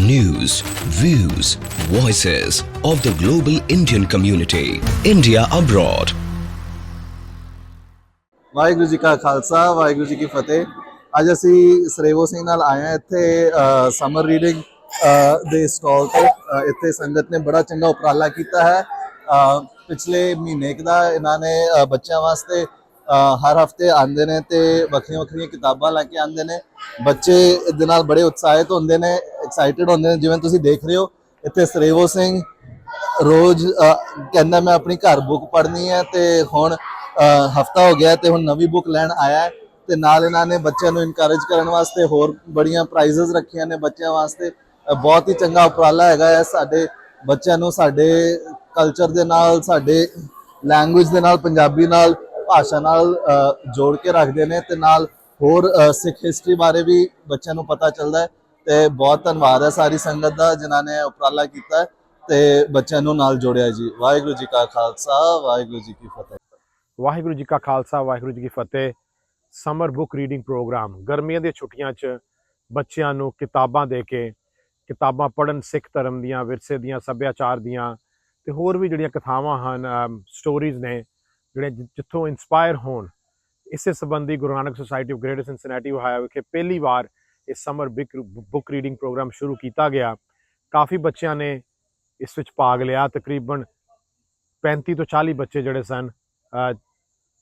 news, views, voices of the global Indian community. India abroad. Waheguru ji ਕਾ ਖਾਲਸਾ ਵਾਹਿਗੁਰੂ ਜੀ ਕੀ ਫਤਿਹ ਅੱਜ ਅਸੀਂ ਸਰੇਵੋ ਸਿੰਘ ਨਾਲ ਆਏ ਹਾਂ ਇੱਥੇ ਸਮਰ ਰੀਡਿੰਗ ਦੇ ਸਟਾਲ ਤੇ ਇੱਥੇ ਸੰਗਤ ਨੇ ਬੜਾ ਚੰਗਾ ਉਪਰਾਲਾ ਕੀਤਾ ਹੈ ਪਿਛਲੇ ਮਹੀਨੇ ਦਾ ਇਹਨਾਂ ਨੇ ਬੱਚਿਆਂ ਵਾਸਤੇ ਹਰ ਹਫ਼ਤੇ ਆਉਂਦੇ ਨੇ ਤੇ ਵੱਖਰੀਆਂ ਵੱਖਰੀਆਂ ਕਿਤਾਬਾਂ ਲੈ ਕੇ ਆਉਂਦੇ ਨੇ ਬੱਚੇ ਇਹਦੇ ਨਾਲ ਬੜੇ ਉਤਸ਼ਾਹਿਤ ਹੁੰਦੇ ਨੇ ਐਕਸਾਈਟਿਡ ਹੁੰਦੇ ਨੇ। ਜਿਵੇਂ ਤੁਸੀਂ ਦੇਖ ਰਹੇ ਹੋ, ਇੱਥੇ ਸਰੇਵੋ ਸਿੰਘ ਰੋਜ਼ ਕਹਿੰਦਾ ਮੈਂ ਆਪਣੀ ਘਰ ਬੁੱਕ ਪੜ੍ਹਨੀ ਹੈ ਤੇ ਹੁਣ ਹਫਤਾ ਹੋ ਗਿਆ ਤੇ ਹੁਣ ਨਵੀਂ ਬੁੱਕ ਲੈਣ ਆਇਆ ਹੈ ਤੇ ਨਾਲ ਇਹਨਾਂ ਨੇ ਬੱਚਿਆਂ ਨੂੰ ਇਨਕਰੇਜ ਕਰਨ ਵਾਸਤੇ ਹੋਰ ਬੜੀਆਂ ਪ੍ਰਾਈਜ਼ਸ ਰੱਖੀਆਂ ਨੇ ਬੱਚਿਆਂ ਵਾਸਤੇ। ਬਹੁਤ ਹੀ ਚੰਗਾ ਉਪਰਾਲਾ ਹੈਗਾ ਹੈ ਸਾਡੇ ਬੱਚਿਆਂ ਨੂੰ, ਸਾਡੇ ਕਲਚਰ ਦੇ ਨਾਲ, ਸਾਡੇ ਲੈਂਗੁਏਜ ਦੇ ਨਾਲ, ਪੰਜਾਬੀ ਨਾਲ, ਭਾਸ਼ਾ ਨਾਲ ਜੋੜ ਕੇ ਰੱਖਦੇ ਨੇ ਤੇ ਨਾਲ ਹੋਰ ਸਿੱਖ ਹਿਸਟਰੀ ਬਾਰੇ ਵੀ ਬੱਚਿਆਂ ਨੂੰ ਪਤਾ ਚੱਲਦਾ ਹੈ। ਤੇ ਬਹੁਤ ਧੰਨਵਾਦ ਹੈ ਸਾਰੀ ਸੰਗਤ ਦਾ ਜਿਨ੍ਹਾਂ ਨੇ ਉਪਰਾਲਾ ਕੀਤਾ ਤੇ ਬੱਚਿਆਂ ਨੂੰ ਨਾਲ ਜੋੜਿਆ ਜੀ। ਵਾਹਿਗੁਰੂ ਜੀ ਕਾ ਖਾਲਸਾ, ਵਾਹਿਗੁਰੂ ਜੀ ਕੀ ਫਤਿਹ। ਵਾਹਿਗੁਰੂ ਜੀ ਕਾ ਖਾਲਸਾ, ਵਾਹਿਗੁਰੂ ਜੀ ਕੀ ਫਤਿਹ। ਸਮਰ ਬੁੱਕ ਰੀਡਿੰਗ ਪ੍ਰੋਗਰਾਮ, ਗਰਮੀਆਂ ਦੀਆਂ ਛੁੱਟੀਆਂ 'ਚ ਬੱਚਿਆਂ ਨੂੰ ਕਿਤਾਬਾਂ ਦੇ ਕੇ, ਕਿਤਾਬਾਂ ਪੜਨ ਸਿੱਖ ਧਰਮ ਦੀਆਂ, ਵਿਰਸੇ ਦੀਆਂ, ਸੱਭਿਆਚਾਰ ਦੀਆਂ ਤੇ ਹੋਰ ਵੀ ਜਿਹੜੀਆਂ ਕਥਾਵਾਂ ਹਨ ਸਟੋਰੀਜ਼ ਨੇ, ਜਿਹੜੇ ਜਿੱਥੋਂ ਇਨਸਪਾਇਰ ਹੋਣ, ਇਸੇ ਸੰਬੰਧੀ Guru Nanak society of greater Cincinnati Ohio ਵਿਖੇ ਪਹਿਲੀ ਵਾਰ ਇਹ ਸਮਰ ਬੁੱਕ ਰੀਡਿੰਗ ਪ੍ਰੋਗਰਾਮ ਸ਼ੁਰੂ ਕੀਤਾ ਗਿਆ। ਕਾਫੀ ਬੱਚਿਆਂ ਨੇ ਇਸ ਵਿੱਚ ਭਾਗ ਲਿਆ। ਤਕਰੀਬਨ 35 ਤੋਂ 40 ਬੱਚੇ ਜਿਹੜੇ ਸਨ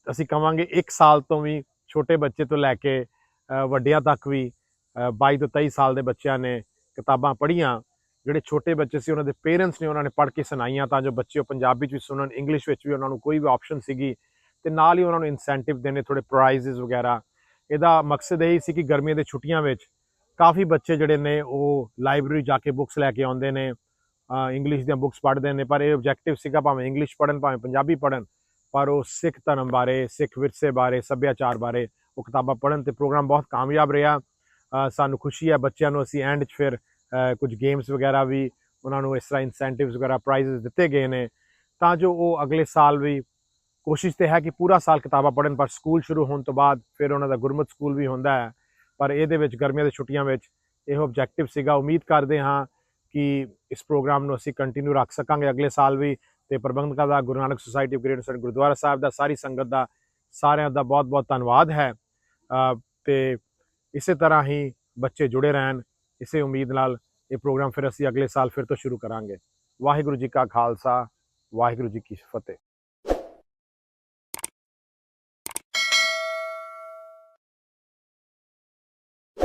ਅਸੀਂ ਕਵਾਂਗੇ 1 ਸਾਲ ਤੋਂ ਵੀ ਛੋਟੇ ਬੱਚੇ ਤੋਂ ਲੈ ਕੇ ਵੱਡਿਆਂ ਤੱਕ ਵੀ ਅ, 22 ਤੋਂ 23 ਸਾਲ ਦੇ ਬੱਚਿਆਂ ਨੇ ਕਿਤਾਬਾਂ ਪੜ੍ਹੀਆਂ। ਜਿਹੜੇ ਛੋਟੇ ਬੱਚੇ ਸੀ ਉਹਨਾਂ ਦੇ ਪੇਰੈਂਟਸ ਨੇ ਉਹਨਾਂ ਨੇ ਪੜ੍ਹ ਕੇ ਸੁਣਾਈਆਂ ਤਾਂ ਜੋ ਬੱਚੇ ਉਹ ਪੰਜਾਬੀ ਚ ਵੀ ਸੁਣਨ ਇੰਗਲਿਸ਼ ਵਿੱਚ ਵੀ ਉਹਨਾਂ ਨੂੰ ਕੋਈ ਵੀ ਆਪਸ਼ਨ ਸੀਗੀ ਤੇ ਨਾਲ ਹੀ ਉਹਨਾਂ ਨੂੰ ਇਨਸੈਂਟਿਵ ਦੇਣੇ ਥੋੜੇ ਪ੍ਰਾਈਜ਼ਸ ਵਗੈਰਾ। ਇਹਦਾ ਮਕਸਦ ਇਹ ਸੀ ਕਿ ਗਰਮੀਆਂ ਦੇ ਛੁੱਟੀਆਂ ਵਿੱਚ ਕਾਫੀ ਬੱਚੇ ਜਿਹੜੇ ਨੇ ਉਹ ਲਾਇਬ੍ਰੇਰੀ ਜਾ ਕੇ ਬੁੱਕਸ ਲੈ ਕੇ ਆਉਂਦੇ ਨੇ ਇੰਗਲਿਸ਼ ਦੀਆਂ ਬੁੱਕਸ ਪੜ੍ਹਦੇ ਨੇ, ਪਰ ਇਹ ਆਬਜੈਕਟਿਵ ਸੀਗਾ ਭਾਵੇਂ ਇੰਗਲਿਸ਼ ਪੜ੍ਹਨ, ਭਾਵੇਂ ਪੰਜਾਬੀ ਪੜ੍ਹਨ, ਪਰ ਉਹ ਸਿੱਖ ਧਰਮ ਬਾਰੇ, ਸਿੱਖ ਵਿਰਸੇ ਬਾਰੇ, ਸੱਭਿਆਚਾਰ ਬਾਰੇ ਉਹ ਕਿਤਾਬਾਂ ਪੜ੍ਹਨ ਤੇ ਪ੍ਰੋਗਰਾਮ ਬਹੁਤ ਕਾਮਯਾਬ ਰਿਹਾ। ਸਾਨੂੰ ਖੁਸ਼ੀ ਹੈ ਬੱਚਿਆਂ ਨੂੰ ਅਸੀਂ ਐਂਡ 'ਚ ਫਿਰ ਕੁਝ ਗੇਮਸ ਵਗੈਰਾ ਵੀ ਉਹਨਾਂ ਨੂੰ ਇਸ ਤਰ੍ਹਾਂ ਇਨਸੈਂਟਿਵਸ ਵਗੈਰਾ ਪ੍ਰਾਈਜ਼ਸ ਦਿੱਤੇ ਗਏ ਨੇ। ਤਾਂ ਜੋ ਉਹ ਅਗਲੇ ਸਾਲ ਵੀ ਕੋਸ਼ਿਸ਼ ਤੇ ਹੈ ਕਿ ਪੂਰਾ ਸਾਲ ਕਿਤਾਬਾਂ ਪੜ੍ਹਨ, ਪਰ ਸਕੂਲ ਸ਼ੁਰੂ ਹੋਣ ਤੋਂ ਬਾਅਦ ਫਿਰ ਉਹਨਾਂ ਦਾ ਗੁਰਮਤ ਸਕੂਲ ਵੀ ਹੁੰਦਾ ਹੈ। ਪਰ ਇਹਦੇ ਵਿੱਚ ਗਰਮੀਆਂ ਦੀਆਂ ਛੁੱਟੀਆਂ ਵਿੱਚ ਇਹੋ ਆਬਜੈਕਟਿਵ ਸੀਗਾ। ਉਮੀਦ ਕਰਦੇ ਹਾਂ ਕਿ ਇਸ ਪ੍ਰੋਗਰਾਮ ਨੂੰ ਅਸੀਂ ਕੰਟੀਨਿਊ ਰੱਖ ਸਕਾਂਗੇ ਅਗਲੇ ਸਾਲ ਵੀ ਤੇ ਪ੍ਰਬੰਧਕਾਂ ਦਾ Guru Nanak society of greater Saint Gurdwara Sahib ਦਾ ਸਾਰੀ ਸੰਗਤ ਦਾ ਸਾਰਿਆਂ ਦਾ ਬਹੁਤ-ਬਹੁਤ ਧੰਨਵਾਦ ਹੈ। ਅ, ਤੇ ਇਸੇ ਤਰ੍ਹਾਂ ਹੀ ਬੱਚੇ ਜੁੜੇ ਰਹਿਣ ਇਸੇ ਉਮੀਦ ਨਾਲ ਇਹ ਪ੍ਰੋਗਰਾਮ ਫਿਰ ਅਸੀਂ ਅਗਲੇ ਸਾਲ ਫਿਰ ਤੋਂ ਸ਼ੁਰੂ ਕਰਾਂਗੇ। ਵਾਹਿਗੁਰੂ ਜੀ ਕਾ ਖਾਲਸਾ ਵਾਹਿਗੁਰੂ ਜੀ ਕੀ ਫਤਿਹ।